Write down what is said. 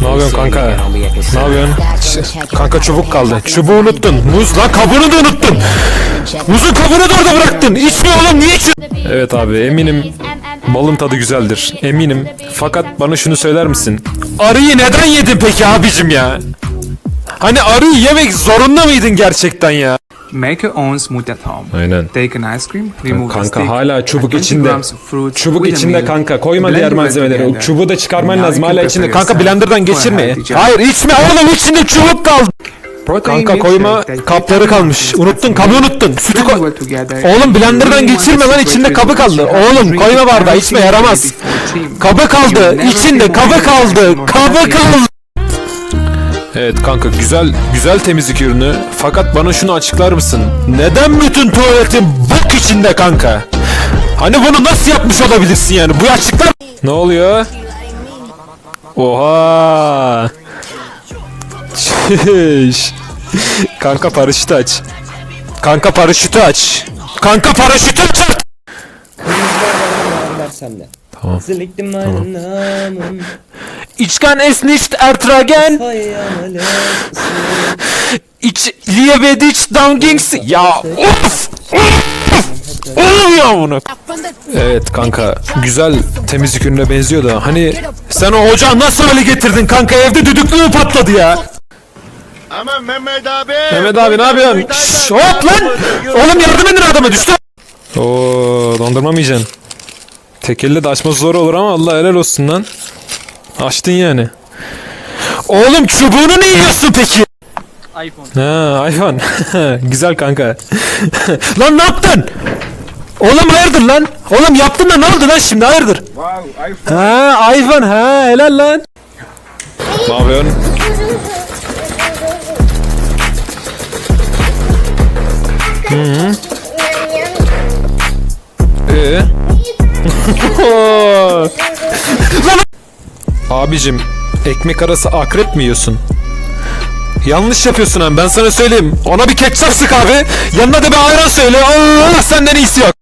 Ne yapıyorsun kanka? Ne yapıyorsun? Kanka çubuk kaldı. Çubuğu unuttun. Muz lan kabuğunu da unuttun. Muzun kabuğunu da orada bıraktın. İçme oğlum niye içiyorsun? Evet abi eminim balın tadı güzeldir. Eminim. Fakat bana şunu söyler misin? Arıyı neden yedin peki abicim ya? Hani arıyı yemek zorunda mıydın gerçekten ya? Make your own smoothie at home. Aynen. Take an ice cream, remove the Kanka stick, hala çubuk add 20 içinde. Çubuk içinde kanka. Koyma blend diğer malzemeleri. O çubuğu da çıkarman Now lazım hala içinde. Kanka blenderdan geçirme. Hayır içme oğlum içinde çubuk kaldı. Kanka koyma kapları kalmış. Unuttun kabı unuttun. Sütü koy. Oğlum blenderdan geçirme lan içinde kabı kaldı. Oğlum koyma bardağı içme yaramaz. Kabı kaldı. İçinde kabı kaldı. Kabı kaldı. Evet kanka güzel güzel temizlik ürünü. Fakat bana şunu açıklar mısın? Neden bütün tuvaletin bok içinde kanka? Hani bunu nasıl yapmış olabilirsin yani? Bu açıklar. Ne oluyor? Oha. Çüş. Kanka paraşütü aç. Kanka paraşütü aç. Kanka paraşütü aç. Senle. Tamam. Ich kann es nicht ertragen. Ich liebe dich Downgings. Ya of. Oğlum ya bunu. Evet kanka güzel temizlik ürününe benziyor da hani sen o ocağı nasıl öyle getirdin kanka evde düdüklü mü patladı ya? Aman Mehmet abi. Mehmet abi ne yapıyorsun? Şşş, hop lan! Oğlum yardım edin adama düştü. Oo dondurma mı yiyeceksin? Tek elle de açması zor olur ama Allah helal olsun lan. Açtın yani. Oğlum çubuğunu ne yiyorsun peki? iPhone. Ha iPhone. Güzel kanka. lan ne yaptın? Oğlum hayırdır lan? Oğlum yaptın da ne oldu lan şimdi hayırdır? Ha iPhone ha helal lan. Ne yapıyorsun? Ee? Lan- Abicim ekmek arası akrep mi yiyorsun? Yanlış yapıyorsun hem ben sana söyleyeyim. Ona bir ketçap sık abi. Yanına da bir ayran söyle. Allah senden iyisi yok.